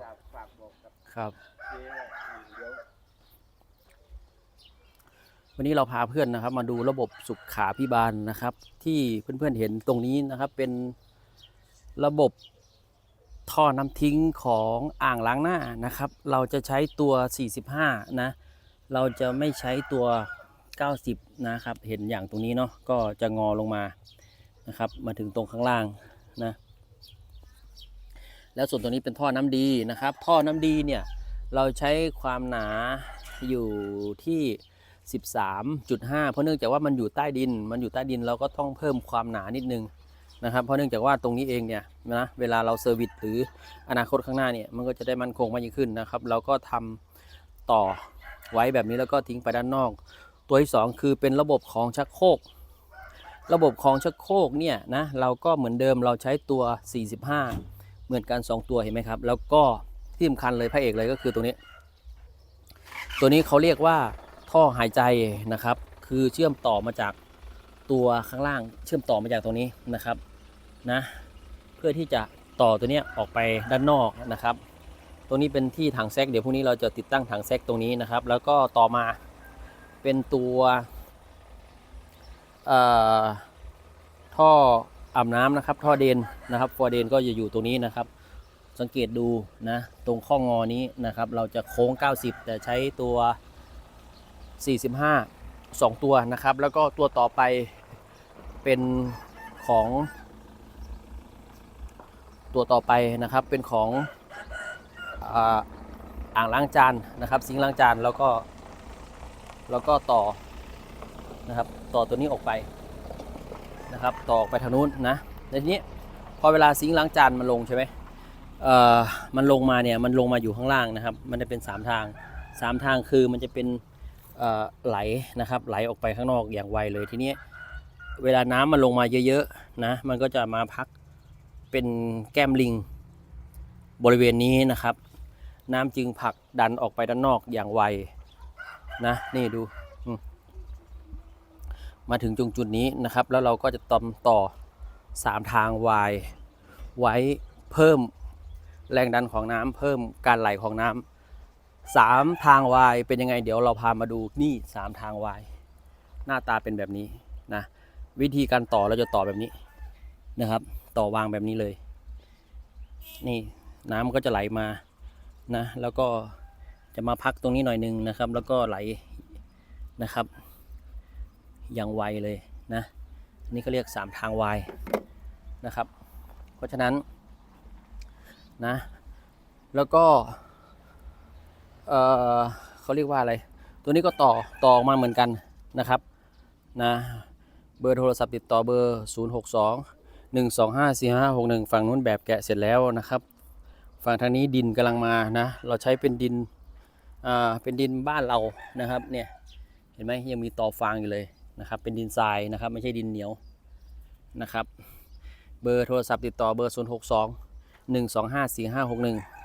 ฝากฝากบอกกับครับ เจ๊ว่าอ่าเดี๋ยววันนี้เราพาเพื่อนนะครับ มาดูระบบสุขาพิบาลนะครับ ที่เพื่อนๆเห็นตรงนี้นะครับเป็นระบบท่อน้ำทิ้งของอ่างล้างหน้านะครับ เราจะใช้ตัว 45 นะ เราจะไม่ใช้ตัว 90 นะครับ เห็นอย่างตรงนี้เนาะก็จะงอลงมานะครับ มาถึงตรงข้างล่างนะ แล้วส่วนตัวนี้เป็นท่อน้ำดีนะครับ ท่อน้ำดีเนี่ยเราใช้ความหนาอยู่ที่ 13.5 เพราะเนื่องจากว่ามันอยู่ใต้ดิน มันอยู่ใต้ดินเราก็ต้องเพิ่มความหนานิดนึงนะครับ เพราะเนื่องจากว่าตรงนี้เองเนี่ยนะเวลาเราเซอร์วิสหรืออนาคตข้างหน้าเนี่ยมันก็จะได้มั่นคงมากยิ่งขึ้นนะครับ เราก็ทำต่อไว้แบบนี้แล้วก็ทิ้งไปด้านนอก ตัวที่สองคือเป็นระบบของชักโครกระบบของชักโครกเนี่ยนะเราก็เหมือนเดิมเราใช้ตัว 45 เหมือนกัน2ตัวเห็นไหมครับ แล้วก็ที่สำคัญเลยพระเอกเลยก็คือตัวนี้ ตัวนี้เขาเรียกว่าท่อหายใจนะครับ คือเชื่อมต่อมาจากตัวข้างล่างเชื่อมต่อมาจากตรงนี้นะครับนะเพื่อที่จะต่อตัวนี้ออกไปด้านนอกนะครับ ตรงนี้เป็นที่ถังแซกเดี๋ยวพรุ่งนี้เราจะติดตั้งถังแซกตรงนี้นะครับ แล้วก็ต่อมาเป็นตัวท่อ อาบน้ำนะครับ ท่อเดนนะครับฟอร์เดนก็จะอยู่ตรงนี้นะครับ สังเกตดูนะ ตรงข้องอนี้นะครับ เราจะโค้ง 90 แต่ใช้ตัว 45 2 ตัวนะครับ แล้วก็ตัวต่อไปเป็นของ ตัวต่อไปนะครับเป็นของอ่างล้างจานนะครับซิงล้างจานแล้วก็แล้วก็ต่อนะครับต่อตัวนี้ออกไป นะครับต่อกไปทางนู้นนะในทีนี้พอเวลาซิงค์ล้างจานมันลงใช่ไหมเอ่อมันลงมาเนี่ยมันลงมาอยู่ข้างล่างนะครับ มันจะเป็น 3 ทาง 3 ทางคือมันจะเป็นเอ่อไหลนะครับไหลออกไปข้างนอกอย่างไวเลยทีนี้เวลาน้ำมันลงมาเยอะๆนะมันก็จะมาพักเป็นแก้มลิงบริเวณนี้นะครับ น้ำจึงผลักดันออกไปด้านนอกอย่างไวนะนี่ดู มาถึงตรงจุดนี้นะครับ แล้วเราก็จะตอมต่อ 3 ทางวายไว้เพิ่มแรงดันของน้ำเพิ่มการไหลของน้ำสามทางวายเป็นยังไง เดี๋ยวเราพามาดูนี่สามทางวายหน้าตาเป็นแบบนี้นะวิธีการต่อเราจะต่อแบบนี้นะครับ ต่อวางแบบนี้เลย นี่น้ำก็จะไหลมานะแล้วก็จะมาพักตรงนี้หน่อยนึงนะครับ แล้วก็ไหลนะครับ อย่างไวเลยนะนี่ก็เรียกสามทางวายนะครับ เพราะฉะนั้นนะแล้วก็เออเขาเรียกว่าอะไร ตัวนี้ก็ต่อต่อออกมาเหมือนกันนะครับนะเบอร์โทรศัพท์ติดต่อเบอร์ 0 6 2 1 2 5 4 5 6 1 ฝั่งนู้นแบบแกะเสร็จแล้วนะครับ ฝั่งทางนี้ดินกำลังมานะ เราใช้เป็นดินอ่าเป็นดินบ้านเรานะครับเนี่ยเห็นไหมยังมีต่อฟางอยู่เลย นะครับ เป็นดินทรายนะครับ ไม่ใช่ดินเหนียวนะครับ เบอร์โทรศัพท์ติดต่อเบอร์ 0 6 2 1 2 5 4 5 6 1